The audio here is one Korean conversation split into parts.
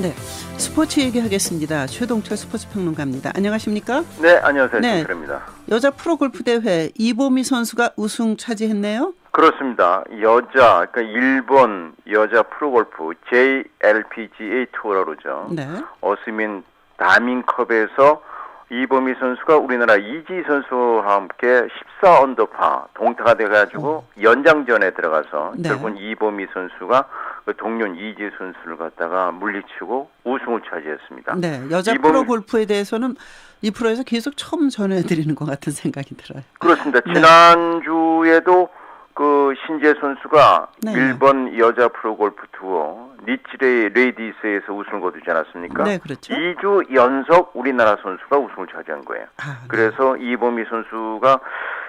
네, 스포츠 얘기하겠습니다. 최동철 스포츠 평론가입니다. 안녕하십니까? 네, 안녕하세요. 네. 김철입니다. 여자 프로 골프 대회 이보미 선수가 우승 차지했네요. 그렇습니다. 여자, 그러니까 일본 여자 프로 골프 JLPGA 투어라 그러죠. 네. 어스민 다민컵에서 이보미 선수가 우리나라 이지 선수와 함께 14 언더파 동타가 돼가지고 연장전에 들어가서 네. 결국은 이보미 선수가 그 동료 이지 선수를 갖다가 물리치고 우승을 차지했습니다. 네, 여자 프로 골프에 대해서는 이 프로에서 계속 처음 전해드리는 것 같은 생각이 들어요. 그렇습니다. 네. 지난주에도 그 신재 선수가 네. 일본 여자 프로 골프 투어 니치레이 레이디스에서 우승을 거두지 않았습니까? 네, 그렇죠. 2주 연속 우리나라 선수가 우승을 차지한 거예요. 아, 네. 그래서 이보미 선수가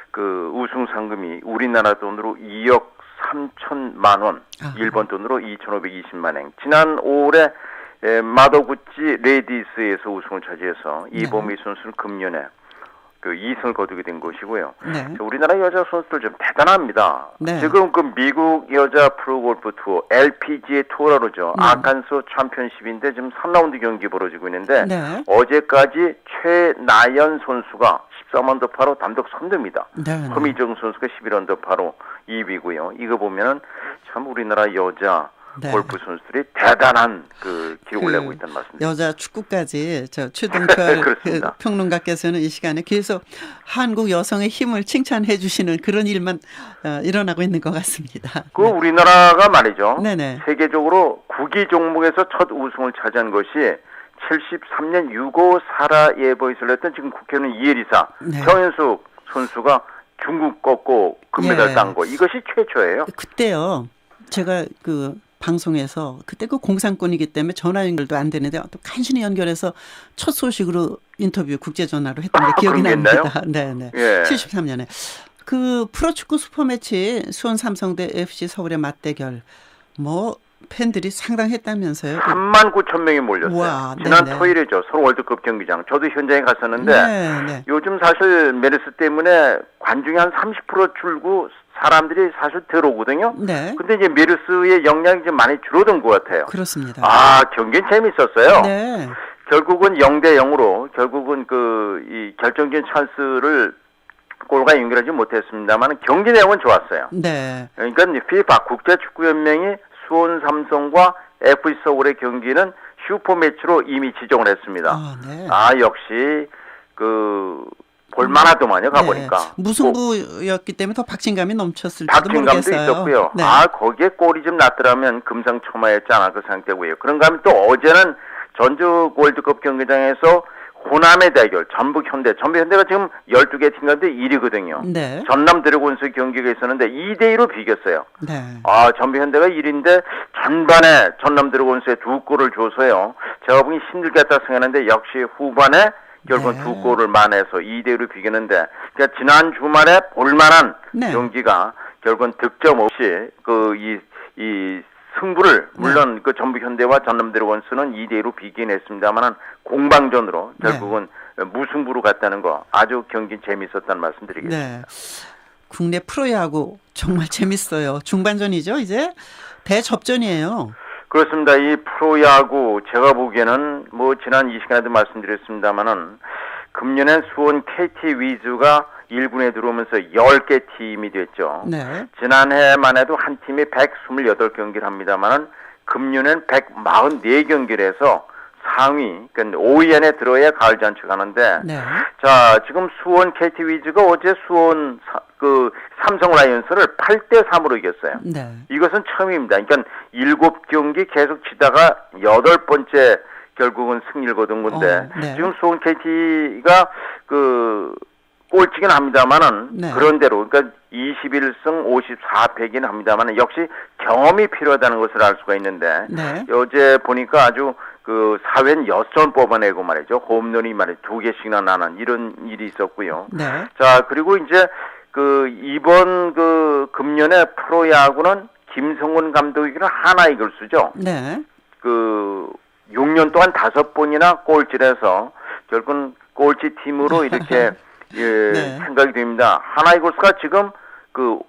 그 우승 상금이 우리나라 돈으로 2억 3천만 원, 아. 일본 돈으로 2,520만 엔. 지난 5월에 에, 마도구치 레이디스에서 우승을 차지해서 네. 이보미 선수는 금년에 그 2승을 거두게 된 것이고요. 네. 저 우리나라 여자 선수들 좀 대단합니다. 네. 지금 그 미국 여자 프로골프 투어 LPGA 투어라 그러죠. 네. 아칸소 챔피언십인데 지금 3라운드 경기 벌어지고 있는데 네. 어제까지 최나연 선수가 13언더 파로 단독 선두입니다. 네. 허미정 선수가 11언더 파로 2위고요. 이거 보면은 참 우리나라 여자 네. 골프 선수들이 대단한 그 기록을 그 내고 있다는 말씀입니다. 여자 축구까지 저 최동철 그. 평론가께서는 이 시간에 계속 한국 여성의 힘을 칭찬해 주시는 그런 일만 어, 일어나고 있는 것 같습니다. 그 우리나라가 말이죠. 네네. 세계적으로 구기 종목에서 첫 우승을 차지한 것이 73년 유고 사라 예보에서 했던 지금 국회의원 이혜리사 네. 정현숙 선수가 중국 꺾고 금메달 예. 딴거 이것이 최초예요. 그때요. 제가 그 방송에서 그때 그 공산권이기 때문에 전화 연결도 안 되는데 또 간신히 연결해서 첫 소식으로 인터뷰 국제 전화로 했던 게 아, 기억이 납니다. 네, 네. 예. 73년에 그 프로축구 슈퍼매치 수원 삼성대 FC 서울의 맞대결 뭐 팬들이 상당했다면서요. 3만 9천 명이 몰렸어요. 우와, 지난 네네. 토요일이죠. 서울 월드컵 경기장. 저도 현장에 갔었는데 네, 네. 요즘 사실 메르스 때문에 관중이 한 30% 줄고 사람들이 사실 들어오거든요. 네. 근데 이제 메르스의 영향이 좀 많이 줄어든 것 같아요. 그렇습니다. 아, 경기는 재밌었어요. 네. 결국은 0대 0으로 결국은 그 이 결정적인 찬스를 골과 연결하지 못했습니다만 경기 내용은 좋았어요. 네. 그러니까 이제 피파 국제 축구 연맹이 수원 삼성과 FC 서울의 경기는 슈퍼 매치로 이미 지정을 했습니다. 아, 네. 아 역시 그 볼만하더만요 가보니까 네. 무승부였기 때문에 더 박진감이 넘쳤을지도 박진감도 모르겠어요. 있었고요. 네. 아 거기에 골이 좀 났더라면 금상첨화였지 않을까 생각되고요. 그런가 하면 또 어제는 전주 월드컵 경기장에서 호남의 대결 전북 현대 전북 현대가 지금 12개 팀 가운데 1위거든요. 네. 전남 드래곤스 경기가 있었는데 2대 2로 비겼어요. 네. 아, 전북 현대가 1위인데 전반에 전남 드래곤스에 두 골을 줘서요. 제가 보기 힘들겠다 생각했는데 역시 후반에 결국 네. 두 골을 만해서 2대 1로 비겼는데 그러니까 지난 주말에 볼만한 네. 경기가 결국은 득점 없이 그이이 승부를 네. 물론 그 전북 현대와 전남 드래곤스는 2대 1로 비긴 했습니다만은 공방전으로 네. 결국은 무승부로 갔다는 거 아주 경기 재밌었다는 말씀드리겠습니다. 네. 국내 프로야구 정말 재밌어요. 중반전이죠, 이제 대접전이에요. 그렇습니다. 이 프로야구 제가 보기에는 뭐 지난 이 시간에도 말씀드렸습니다마는 금년엔 수원 KT 위즈가 1군에 들어오면서 10개 팀이 됐죠. 네. 지난해만 해도 한 팀이 128경기를 합니다마는 금년엔 144경기를 해서 상위, 그러니까 5위 안에 들어야 가을 잔치 가는데 네. 자, 지금 수원 KT 위즈가 어제 수원 사- 그 삼성 라이온스를 8대 3으로 이겼어요. 네. 이것은 처음입니다. 그러니까 일곱 경기 계속 치다가 여덟 번째 결국은 승리를 거둔 건데 어, 네. 지금 수원 KT가 그 꼴찌긴 합니다만은 네. 그런대로 그러니까 21승 54패긴 합니다만은 역시 경험이 필요하다는 것을 알 수가 있는데 네. 어제 보니까 아주 그 사회는 여섯 점 뽑아내고 말이죠 홈런이 말이죠 두 개씩이나 나는 이런 일이 있었고요. 네. 자, 그리고 이제 그 이번 그 금년에 프로야구는 김성훈 감독이기는 하나 이글스죠. 네. 그 6년 동안 다섯 번이나 꼴찌를 해서 결국은 꼴찌 팀으로 이렇게 예, 네. 생각이 됩니다. 하나 이글스가 지금 그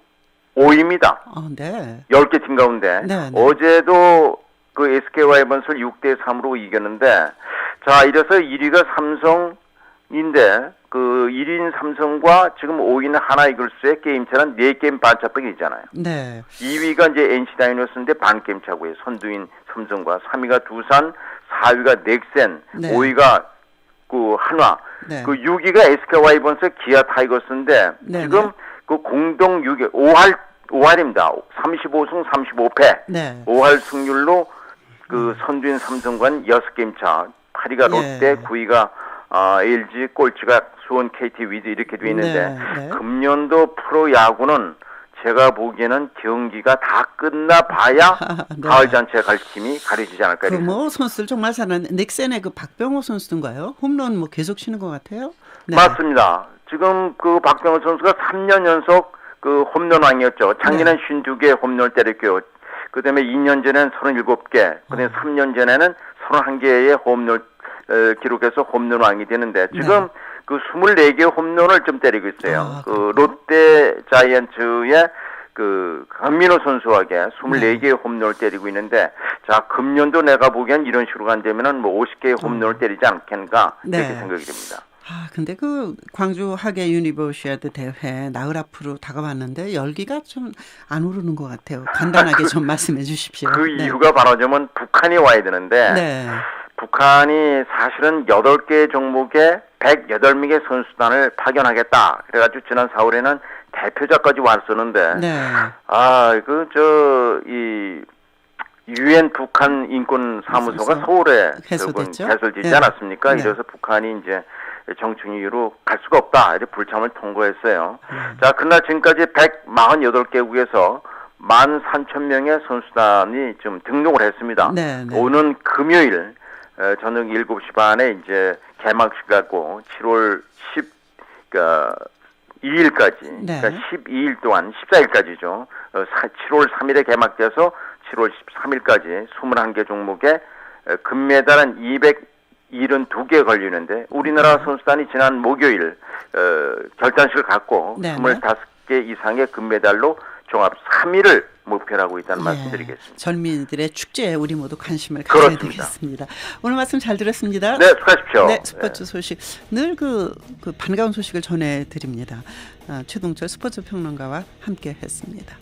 5위입니다. 어, 네. 10개 팀 가운데 네, 네. 어제도 그그 SK 와이번스를 6대 3으로 이겼는데 자 이래서 1위가 삼성인데 그 1위인 삼성과 지금 5위는 하나 이글스의 게임 차는 4게임 반차밖에 있잖아요. 네. 2위가 이제 NC 다이노스인데 반 게임 차고 요. 선두인 삼성과 3위가 두산, 4위가 넥센, 네. 5위가 그 한화, 네. 그 6위가 SK 와이번스 기아 타이거스인데 네, 지금 네. 그 공동 6위 5할 5할입니다. 35승 35패. 네. 5할 승률로 그 선두인 삼성과는 6게임 차. 8위가 예. 롯데, 9위가 아, LG, 꼴찌가 수원, KT, 위즈 이렇게 돼 있는데 네, 네. 금년도 프로 야구는 제가 보기에는 경기가 다 끝나 봐야 네. 가을 잔치에 갈 팀이 가려지지 않을까 그 이렇게 뭐 선수들 정말 잘하는 넥센의 그 박병호 선수인가요? 홈런 뭐 계속 치는 것 같아요. 네. 맞습니다. 지금 그 박병호 선수가 3년 연속 그 홈런왕이었죠. 작년엔 네. 52개 홈런을 때렸고요. 그다음에 2년 전에는 37개, 그다음에 어. 3년 전에는 31개의 홈런 어, 기록해서 홈런왕이 되는데 지금 그 24개 홈런을 좀 때리고 있어요. 네. 아, 그 롯데 자이언츠의 그 강민호 선수에게 24개의 홈런을 때리고 있는데 자 금년도 내가 보기엔 이런 식으로 간다면은 뭐 50개의 홈런을 때리지 않겠는가 네. 이렇게 생각이 됩니다. 아, 근데 그 광주 하계 유니버시아드 대회 나흘 앞으로 다가왔는데 열기가 좀 안 오르는 것 같아요. 간단하게 좀 말씀해 주십시오. 그 네. 이유가 말하자면 북한이 와야 되는데 네. 북한이 사실은 8개 종목에 108명의 선수단을 파견하겠다. 그래가지고 지난 4월에는 대표자까지 왔었는데 네. 아, 그, 저, 이, 유엔 북한 인권 사무소가 사무소. 서울에? 결국은 개설되지 네. 않았습니까? 네. 이래서 북한이 이제 정충 이유로 갈 수가 없다. 이렇게 불참을 통보했어요. 음. 자, 그날 지금까지 148개국에서 13,000명의 선수단이 지금 등록을 했습니다. 네, 네. 오는 금요일 어, 저녁 7시 반에 이제 개막식 갖고 7월 10, 그러니까 2일까지, 네. 그러니까 12일 동안 14일까지죠. 어, 사- 7월 3일에 개막돼서 7월 13일까지 21개 종목에 어, 금메달은 272개 걸리는데 우리나라 네. 선수단이 지난 목요일 어, 결단식을 갖고 네, 네. 25개 이상의 금메달로 종합 3위를 목표로 하고 있다는 예, 말씀 드리겠습니다. 젊은이들의 축제에 우리 모두 관심을 가져야 그렇습니다. 되겠습니다. 오늘 말씀 잘 들었습니다. 네, 수고하십시오. 네, 스포츠 소식 늘그 그 반가운 소식을 전해 드립니다. 아, 최동철 스포츠 평론가와 함께 했습니다.